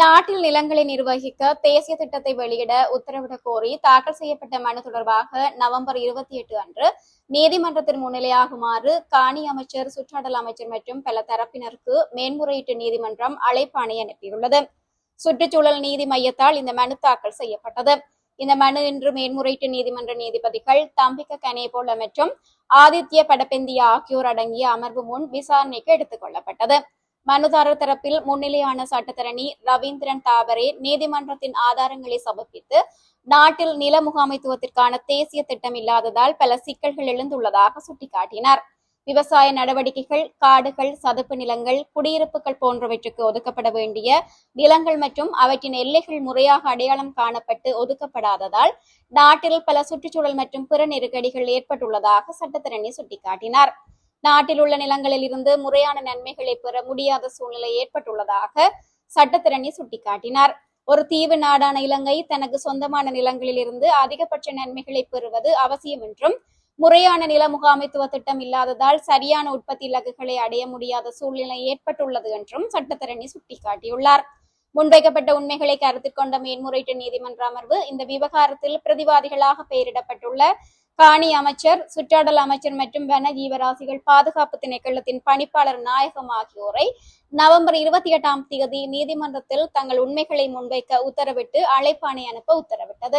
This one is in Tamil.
நாட்டில் நிலங்களை நிர்வகிக்க தேசிய திட்டத்தை வெளியிட உத்தரவிடக் கோரி தாக்கல் செய்யப்பட்ட மனு தொடர்பாக நவம்பர் இருபத்தி எட்டு அன்று நீதிமன்றத்தின் முன்னிலையாகுமாறு காணி அமைச்சர் சுற்றாடல் அமைச்சர் மற்றும் பல தரப்பினருக்கு மேன்முறையீட்டு நீதிமன்றம் அழைப்பாணை அனுப்பியுள்ளது. சுற்றுச்சூழல் நீதி மையத்தால் இந்த மனு தாக்கல் செய்யப்பட்டது. இந்த மனு இன்று மேன்முறையீட்டு நீதிமன்ற நீதிபதிகள் தம்பிக்க கனேபோல மற்றும் ஆதித்ய படப்பெந்தியா ஆகியோர் அடங்கிய அமர்வு முன் விசாரணைக்கு எடுத்துக் கொள்ளப்பட்டது. மனுதாரர் தரப்பில் முன்னிலையான சட்டத்தரணி ரவீந்திரன் தாவரே நீதிமன்றத்தின் ஆதாரங்களை சமர்ப்பித்து நாட்டில் நில முகாமைத்துவத்திற்கான தேசிய திட்டம் இல்லாததால் பல சிக்கல்கள் எழுந்துள்ளதாக சுட்டிக்காட்டினார். விவசாய நடவடிக்கைகள் காடுகள் சதுப்பு நிலங்கள் குடியிருப்புகள் போன்றவற்றுக்கு ஒதுக்கப்பட வேண்டிய நிலங்கள் மற்றும் அவற்றின் எல்லைகள் முறையாக அடையாளம் காணப்பட்டு ஒதுக்கப்படாததால் நாட்டில் பல சுற்றுச்சூழல் மற்றும் பிற நெருக்கடிகள் ஏற்பட்டுள்ளதாக சட்டத்தரணி சுட்டிக்காட்டினார். நாட்டில் உள்ள நிலங்களில் இருந்து முறையான நன்மைகளை பெற முடியாத சூழ்நிலை ஏற்பட்டுள்ளதாக சட்டத்திரணி சுட்டிக்காட்டினார். ஒரு தீவு நாடான இலங்கை தனக்கு சொந்தமான நிலங்களில் இருந்து அதிகபட்ச நன்மைகளை பெறுவது அவசியம் என்றும் முறையான நில முகாமைத்துவ திட்டம் இல்லாததால் சரியான உற்பத்தி இலக்குகளை அடைய முடியாத சூழ்நிலை ஏற்பட்டுள்ளது என்றும் சட்டத்தரணி சுட்டிக்காட்டியுள்ளார். முன்வைக்கப்பட்ட உண்மைகளை கருத்தில் கொண்ட மேன்முறையீட்டு நீதிமன்ற அமர்வு இந்த விவகாரத்தில் பிரதிவாதிகளாக பெயரிடப்பட்டுள்ள காணி அமைச்சர் சுற்றாடல் அமைச்சர் மற்றும் வன ஜீவராசிகள் பாதுகாப்பு திணைக்களத்தின் பணிப்பாளர் நாயகம் ஆகியோரை நவம்பர் இருபத்தி எட்டாம் தேதி நீதிமன்றத்தில் தங்கள் உண்மைகளை முன்வைக்க உத்தரவிட்டு அழைப்பாணை அனுப்ப உத்தரவிட்டது.